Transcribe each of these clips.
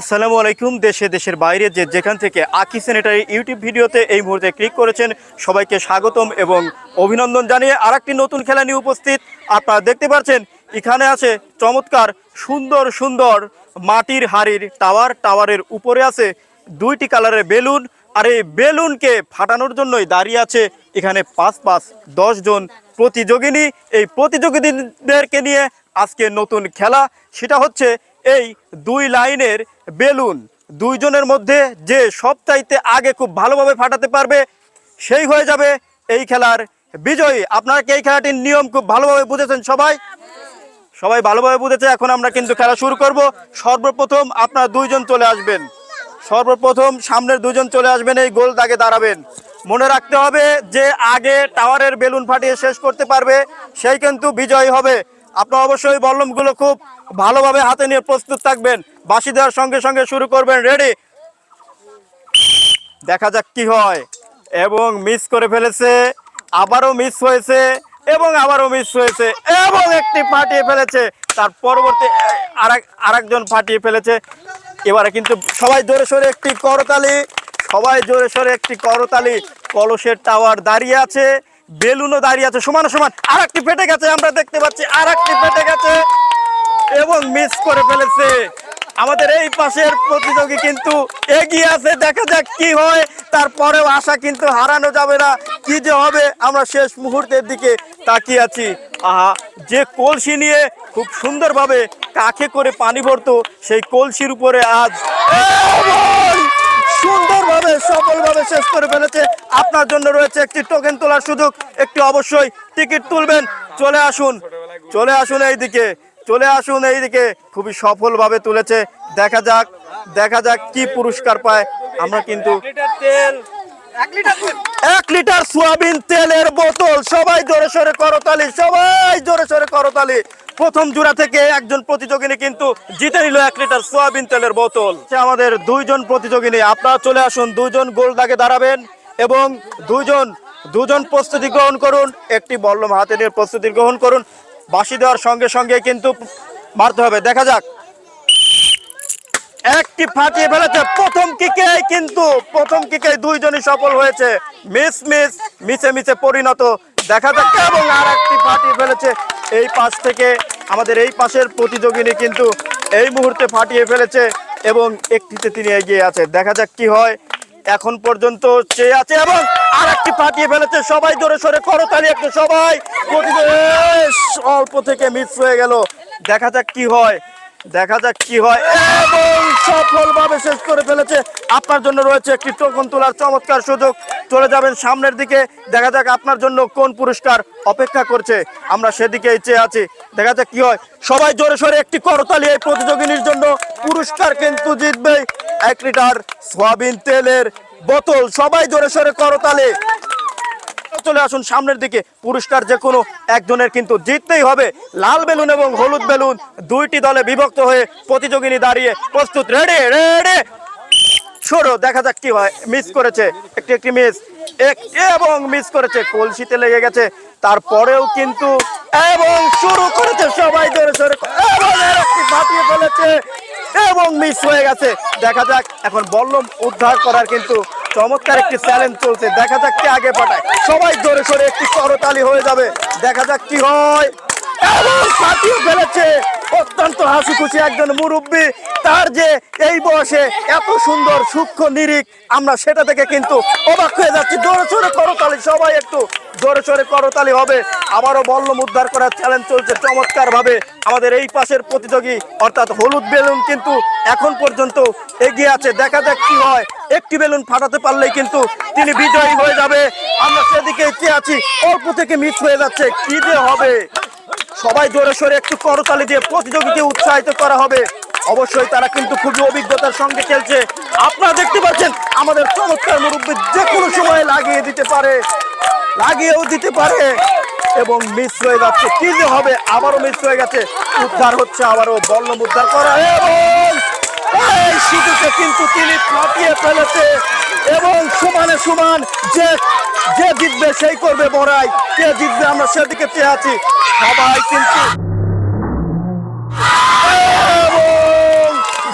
আসসালামু আলাইকুম, দেশে দেশের বাইরে যে যেখান থেকে আকি সেনেটারি ইউটিউব ভিডিওতে এই মুহূর্তে ক্লিক করেছেন, সবাইকে স্বাগতম এবং অভিনন্দন জানিয়ে আরেকটি নতুন খেলা নিয়ে উপস্থিত আপনারা দেখতে পাচ্ছেন, এখানে আছে চমৎকার, সুন্দর সুন্দর মাটির হাড়ির টাওয়ার, টাওয়ারের উপরে আছে দুইটি কালারের বেলুন, আর এই বেলুনকে ফাটানোর জন্যই দাঁড়িয়ে আছে এখানে পাঁচ পাঁচ জন প্রতিযোগিনী। এই প্রতিযোগীদেরকে নিয়ে আজকে নতুন খেলা, সেটা হচ্ছে এই দুই লাইনের বেলুন দুইজনের মধ্যে যে সবচাইতে আগে খুব ভালোভাবে ফাটাতে পারবে, সেই হয়ে যাবে এই খেলার বিজয়ী। আপনারা এই খেলাটির নিয়ম খুব ভালোভাবে বুঝেছেন সবাই? সবাই ভালোভাবে বুঝেছে, এখন আমরা কিন্তু খেলা শুরু করব। সর্বপ্রথম আপনারা দুইজন চলে আসবেন। সর্বপ্রথম সামনের দুজন চলে আসবেন, এই গোল দাগে দাঁড়াবেন। মনে রাখতে হবে যে আগে টাওয়ারের বেলুন ফাটিয়ে শেষ করতে পারবে, সেই কিন্তু বিজয়ী হবে। আপনারা অবশ্যই বল্লমগুলো খুব ভালোভাবে হাতে নিয়ে প্রস্তুত থাকবেন। বাঁশি দেওয়ার সঙ্গে সঙ্গে শুরু করবেন। রেডি দেখা যাক কি হয়। এবং মিস করে ফেলেছে। আবারও মিস হয়েছে এবং আবারও মিস হয়েছে এবং একটি ফাটিয়ে ফেলেছে। তার পরবর্তী আরেক, আরেকজন ফাটিয়ে ফেলেছে। এবারে কিন্তু সবাই জোরে সোরে একটি করতালি। সবাই জোরে সোরে একটি করতালি। কলসের টাওয়ার দাঁড়িয়ে আছে। বেলুনও দাঁড়িয়ে আছে। সমান সমান আর একটি ফেটে গেছে, আমরা দেখতে পাচ্ছি আর একটি ফেটে গেছে এবং মিস করে ফেলেছে। আমাদের এই পাশের প্রতিযোগী কিন্তু এগিয়ে আছে, দেখা যাক কি হয়। তারপরেও আশা কিন্তু হারানো যাবে না। কি যে হবে, আমরা শেষ মুহূর্তের দিকে তাকিয়ে আছি। আহা, যে কলসি নিয়ে খুব সুন্দরভাবে কাকে করে পানি ভরতো, সেই কলসির উপরে আজ। সুন্দরভাবে সফলভাবে শেষ করে ফেলেছে। আপনার জন্য রয়েছে একটি টোকেন তোলার সুযোগ। একটি অবশ্যই টিকিট তুলবেন। চলে আসুন চলে আসুন এইদিকে চলে আসুন এইদিকে। খুবই সফলভাবে তুলেছে। দেখা যাক দেখা যাক কি পুরস্কার পায়। আমরা কিন্তু এক লিটার সোয়াবিন তেলের বোতল। সবাই জোরে সরে করতালি সবাই জোরে সরে করতালি প্রথম জোড়া থেকে একজন প্রতিযোগিনী কিন্তু জিতে নিল এক লিটার সোয়াবিন তেলের বোতল। আমাদের দুইজন প্রতিযোগিনী। আপনারা চলে আসুন, দুইজন গোল দাগে দাঁড়াবেন এবং দুইজন, দুজন প্রস্তুতি গ্রহণ করুন, একটি বল্লম হাতে নিয়ে প্রস্তুতি গ্রহণ করুন। বাঁশি দেওয়ার সঙ্গে সঙ্গে কিন্তু মারতে হবে। দেখা যাক। একটি ফাটিয়ে ফেলেছে, প্রথম কিকে কিন্তু, প্রথম কিকে দুইজনই সফল হয়েছে। মিস মিস, মিছে মিছে পরিণত। দেখা যাক এবং আর একটি ফাটিয়ে ফেলেছে এই পাশ থেকে আমাদের এই পাশের প্রতিযোগিনী কিন্তু এই মুহূর্তে ফাটিয়ে ফেলেছে এবং একটিতে তিনি এগিয়ে আছে। দেখা যাক কি হয়। এখন পর্যন্ত চেয়ে আছে এবং আর একটি ফাটিয়ে ফেলেছে। সবাই জোরে সরে করতালি একটু সবাই। অল্প থেকে মিস হয়ে গেল। দেখা যাক কি হয়। দেখা যাক কি হয়। এবং সফলভাবে শেষ করে ফেলেছে। আপনার জন্য রয়েছে একটি টোকন তোলার চমৎকার সুযোগ। চলে যাবেন সামনের দিকে। দেখা যাক আপনার জন্য কোন পুরস্কার অপেক্ষা করছে। আমরা সেদিকে চেয়ে আছি। দেখা যাক কি হয়। সবাই জোরে সরে একটি করতালি এই প্রতিযোগিনীর জন্য। পুরস্কার কিন্তু জিতবে এক লিটার সয়াবিন তেলের বোতল। সবাই জোরে সরে করতালি। চলে আসুন সামনের দিকে। পুরস্কার যে কোনো একজনের কিন্তু জিততেই হবে। লাল বেলুন এবং হলুদ বেলুন দুইটি দলে বিভক্ত হয়ে প্রতিযোগিনী দাঁড়িয়ে প্রস্তুত। রেডি রেডি ছোড়ো দেখা যাক কি হয়। মিস করেছে একটি একটি মিস এবং মিস করেছে। কলসিতে লেগে গেছে। তারপরেও কিন্তু এবং শুরু করেছে সবাই জোরে সোরে। ফাটিয়ে ফেলেছে। এবং মিস হয়ে গেছে। দেখা যাক, এখন বল্লম উদ্ধার করার কিন্তু চমৎকার একটি চ্যালেঞ্জ চলছে। দেখা যাক কে আগে পাঠায়। সবাই জোরে সোরে একটি করতালি হয়ে যাবে। দেখা যাক কি হয়। ফেলেছে। অত্যন্ত হাসি খুশি একজন মুরব্বী। তার যে এই বয়সে এত সুন্দর, সূক্ষ্ম, নিরিখ, আমরা সেটা থেকে কিন্তু অবাক হয়ে যাচ্ছি। জোরে সোরে করতালি, সবাই একটু জোরে সোরে করতালি হবে। আবারও বল্লম উদ্ধার করার চ্যালেঞ্জ চলছে চমৎকার ভাবে আমাদের এই পাশের প্রতিযোগী, অর্থাৎ হলুদ বেলুন কিন্তু এখন পর্যন্ত এগিয়ে আছে। দেখা যাক কি হয়। একটি বেলুন ফাটাতে পারলেই কিন্তু তিনি বিজয়ী হয়ে যাবে। আমরা সেদিকে চেয়ে আছি। অল্প থেকে মিস হয়ে যাচ্ছে। কি যে হবে? সবাই জোরে সোরে একটু করতালি দিয়ে প্রতিযোগীকে উৎসাহিত করা হবে। অবশ্যই তারা কিন্তু খুবই অভিজ্ঞতার সঙ্গে খেলছে। আপনারা দেখতে পাচ্ছেন, আমাদের চমৎকার মুরব্বী যে কোনো সময় লাগিয়ে দিতে পারে, লাগিয়েও দিতে পারে। এবং মিস হয়ে যাচ্ছে, কি যে হবে, আবারও মিস হয়ে গেছে। উদ্ধার হচ্ছে, আবারও বল্লম উদ্ধার করা এবং এই সুযোগে কিন্তু তিনি ফাটিয়ে ফেলেছে। এবং সমানে সমান যে যে জিতবে সেই করবে বড়াই। কে জিতবে আমরা সেদিকে চেয়ে আছি। সবাই কিন্তু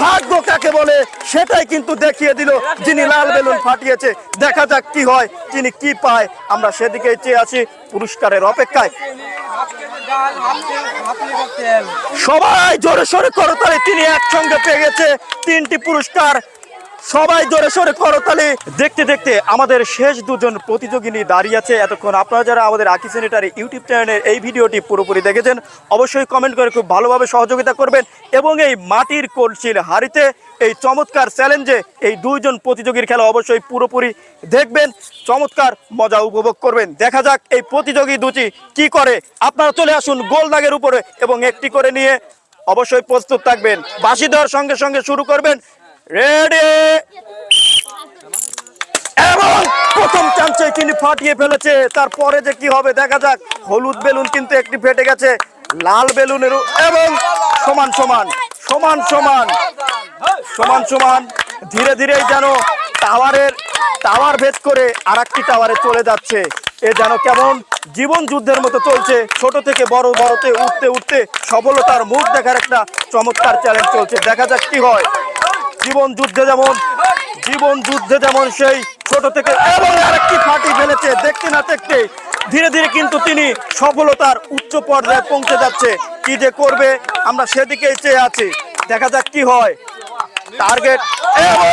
ভাগ্য কাকে বলে, সেটাই কিন্তু দেখিয়ে দিল যিনি লাল বেলুন ফাটিয়েছে। দেখা যাক কি হয় তিনি কি পায়, আমরা সেদিকে চেয়ে আছি পুরস্কারের অপেক্ষায়। সবাই জোরে সোরে করতালি তিনি একসঙ্গে পেয়ে গেছে তিনটি পুরস্কার। সবাই জোরে সোরে করতালি দেখতে দেখতে আমাদের শেষ দুজন প্রতিযোগিনী দাঁড়িয়ে আছে। এতক্ষণ আপনারা যারা আমাদের আকি সেনেটারি ইউটিউব চ্যানেলের এই ভিডিওটি পুরোপুরি দেখেছেন, অবশ্যই কমেন্ট করে খুব ভালোভাবে সহযোগিতা করবেন এবং এই মাটির কলসির হাড়িতে এই চমৎকার চ্যালেঞ্জে এই দুইজন প্রতিযোগীর খেলা অবশ্যই পুরোপুরি দেখবেন। চমৎকার মজা উপভোগ করবেন। দেখা যাক এই প্রতিযোগী দুটি কি করে। আপনারা চলে আসুন গোল দাগের উপরে এবং একটি করে নিয়ে অবশ্যই প্রস্তুত থাকবেন। বাঁশি দেওয়ার সঙ্গে সঙ্গে শুরু করবেন রেডি এবং প্রথম চান্সে ফাটিয়ে ফেলেছে। তারপরে যে কি হবে, দেখা যাক। হলুদ বেলুন কিন্তু একটি ফেটে গেছে। লাল বেলুনের এবং সমান সমান সমান সমান সমান সমান, ধীরে ধীরে যেন টাওয়ারের, টাওয়ার ভেদ করে আর একটি টাওয়ারে চলে যাচ্ছে। এ যেন কেমন জীবন যুদ্ধের মতো চলছে। ছোট থেকে বড়, বড়তে উঠতে উঠতে সফলতার মুখ দেখার একটা চমৎকার চ্যালেঞ্জ চলছে। দেখা যাক কি হয়। জীবন যুদ্ধে যেমন, জীবন যুদ্ধে যেমন সেই ছোট থেকে এবং আরেকটি ফাটি ফেলেছে, দেখতে না দেখতে, ধীরে ধীরে কিন্তু তিনি সফলতার উচ্চ পর্যায়ে পৌঁছে যাচ্ছে। কি যে করবে, আমরা সেদিকেই চেয়ে আছি। দেখা যাক কি হয়। টার্গেট এবং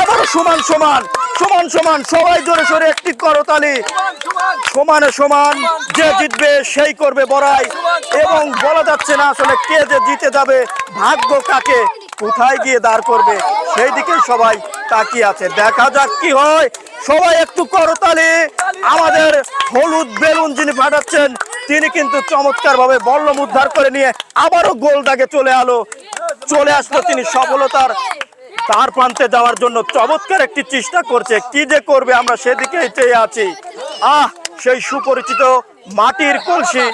আবারও সমান সমান সমান সমান, সবাই জোরে সোরে একটি করতালি। সমানে সমান, যে জিতবে সেই করবে বড়াই। এবং বলা যাচ্ছে না আসলে কে যে জিতে যাবে, ভাগ্য কাকে কোথায় গিয়ে দাঁড় করবে? সেই দিকেই সবাই তাকিয়ে আছে। দেখা যাক কি হয়। সবাই একটু করতালি আমাদের হলুদ বেলুন যিনি ফাটাচ্ছেন তিনি কিন্তু চমৎকার ভাবে বল্লম উদ্ধার করে নিয়ে আবারও গোল দাগে চলে আলো। চলে আসলো তিনি সফলতার তার প্রান্তে যাওয়ার জন্য চমৎকার একটি চেষ্টা করছে। কি যে করবে আমরা সেদিকে চেয়ে আছি। আহ, সেই সুপরিচিত মাটির কলসি।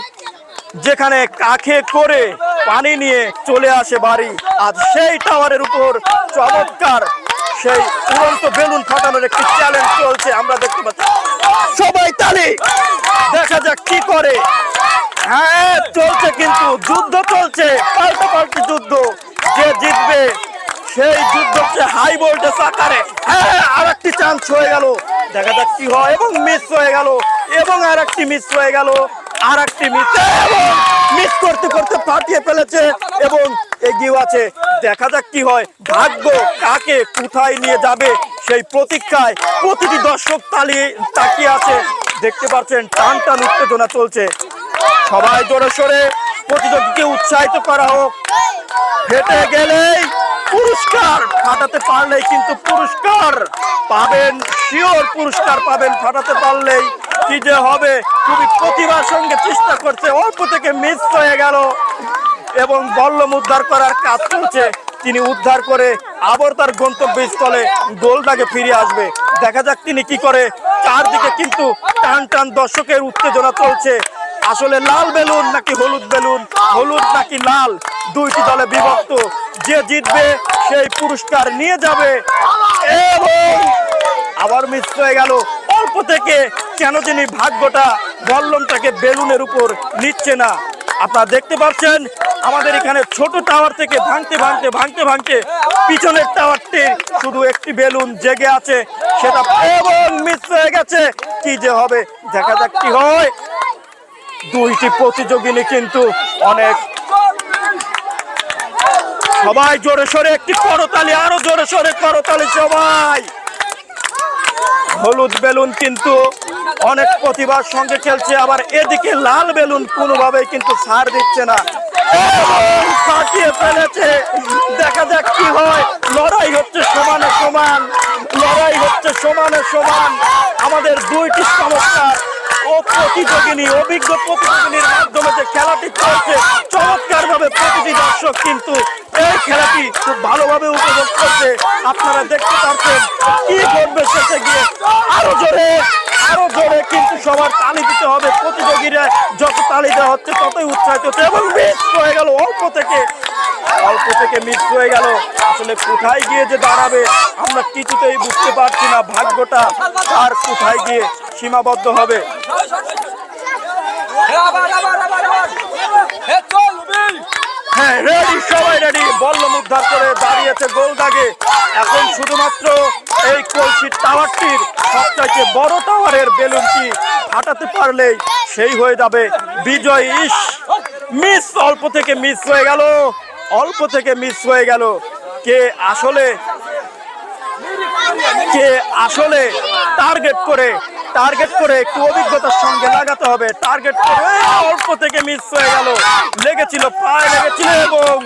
যেখানে কাখে করে পানি নিয়ে চলে আসে বাড়ি, আর সেই টাওয়ারের উপর চমৎকার সেই উড়ন্ত বেলুন ফাটানোর একটি চ্যালেঞ্জ চলছে, আমরা দেখতে পাচ্ছি। সবাই তালি, দেখা যাক কি করে। হ্যাঁ চলছে কিন্তু, যুদ্ধ চলছে, পাল্টা পাল্টি যুদ্ধ। যে জিতবে, সেই যুদ্ধ হচ্ছে হাই ভোল্টেজ আকারে। হ্যাঁ আর একটি চান্স হয়ে গেল। দেখা যাক কি হয়, এবং মিস হয়ে গেল, এবং আর একটি মিস হয়ে গেল। আর একটি মিস এবং মিস করতে করতে ফাটিয়ে ফেলেছে এবং এগিয়ে আছে। দেখা যাক কি হয়। ভাগ্য কাকে কোথায় নিয়ে যাবে সেই প্রতীক্ষায় প্রতিটি দর্শক তালিয়ে তাকিয়ে আছে। দেখতে পাচ্ছেন টান টান উত্তেজনা চলছে। সবাই জোরে সোরে প্রতিযোগীকে উৎসাহিত করা হোক। হেঁটে গেলেই পুরস্কার। ফাটাতে পারলেই কিন্তু পুরস্কার। পাবেন, শিওর পুরস্কার পাবেন। ফাটাতে পারলেই কি যে হবে। খুবই প্রতিভার সঙ্গে চেষ্টা করছে, অল্প থেকে মিস হয়ে গেল। এবং বল্লম উদ্ধার করার কাজ চলছে। তিনি উদ্ধার করে আবার তার গন্তব্যস্থলে গোলটাকে ফিরে আসবে। দেখা যাক তিনি কি করে। চারদিকে কিন্তু টান টান দর্শকের উত্তেজনা চলছে। আসলে লাল বেলুন নাকি হলুদ বেলুন? হলুদ নাকি লাল? দুইটি দলে বিভক্ত। যে জিতবে, সেই পুরস্কার নিয়ে যাবে। এবং আবার মিস হয়ে গেল। অল্প থেকে কেন যিনি ভাগ্যটা বল্লমটাকে বেলুনের উপর নিচ্ছে না? আপনারা দেখতে পাচ্ছেন, আমাদের এখানে ছোট টাওয়ার থেকে ভাঙতে ভাঙতে ভাঙতে ভাঙতে পিছনের টাওয়ারটি শুধু একটি বেলুন জেগে আছে। সেটা এবং মিস হয়ে গেছে। কি যে হবে? দেখা যাক কি হয়। দুইটি প্রতিযোগিনী কিন্তু অনেক। সবাই জোরে সোরে, একটি করতালি, আরও জোরে সোরে, করতালি সবাই। হলুদ বেলুন কিন্তু অনেক প্রতিভার সঙ্গে খেলছে, আবার এদিকে লাল বেলুন কোনোভাবেই কিন্তু ছাড় দিচ্ছে না। ফেলেছে। দেখা যাক কি হয়। লড়াই হচ্ছে সমানে সমান। লড়াই হচ্ছে সমানে সমান। আমাদের দুইটি চমৎকার প্রতিযোগিনী, অভিজ্ঞ প্রতিযোগিনীর মাধ্যমে যে খেলাটি চলছে চমৎকার ভাবে প্রতিটি দর্শক কিন্তু এই খেলাটি খুব ভালোভাবে উপভোগ করছে। আপনারা দেখতে পাচ্ছেন কি ঘটবে শেষে গিয়ে। আরও জোরে আরও জোরে কিন্তু সবার তালি দিতে হবে। প্রতিযোগীরা যত তালি দেওয়া হচ্ছে ততই উৎসাহিত এবং মিস হয়ে গেল অল্প থেকে থেকে মিস হয়ে গেল। আসলে কোথায় গিয়ে যে দাঁড়াবে, আমরা কিছুতেই বুঝতে পারছি না ভাগ্যটা আর কোথায় গিয়ে সীমাবদ্ধ হবে। হ্যাঁ করে দাঁড়িয়েছে এখন শুধুমাত্র এই কলসির টাওয়ারটির বড় টাওয়ারের সেই হয়ে যাবে বিজয় ইস মিস, অল্প থেকে মিস হয়ে গেল। অল্প থেকে মিস হয়ে গেল। কে আসলে কে আসলে টার্গেট করে টার্গেট করে একটু অভিজ্ঞতার সঙ্গে লাগাতে হবে। টার্গেট করে অল্প থেকে মিস হয়ে গেল। লেগেছিল, পায়ে লেগেছিল এবং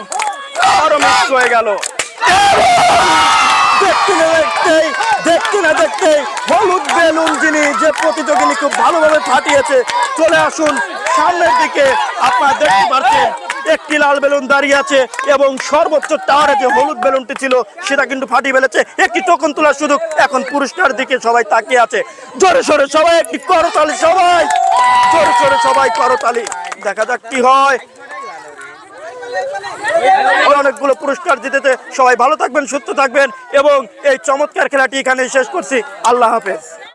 আরও মিস হয়ে গেল। দেখতে না, দেখতেই, দেখতে না, দেখতেই হলুদ বেলুন যে প্রতিযোগিনী খুব ভালোভাবে ফাটিয়েছে, চলে আসুন সামনের দিকে। আপনারা দেখতে পাচ্ছেন একটি লাল বেলুন দাঁড়িয়ে আছে এবং সর্বোচ্চ টাওয়ারে যে হলুদ বেলুনটি ছিল, সেটা কিন্তু ফাটিয়ে ফেলেছে। একটি টোকন তোলার সুযোগ এখন পুরস্কার দিকে সবাই তাকিয়ে আছে। জোরে সোরে সবাই, একটি করতালি সবাই। জোরে সোরে সবাই করতালি। দেখা যাক কি হয়। অনেকগুলো পুরস্কার জিতেতে সবাই ভালো থাকবেন, সুস্থ থাকবেন এবং এই চমৎকার খেলাটি এখানে শেষ করছি। আল্লাহ হাফেজ।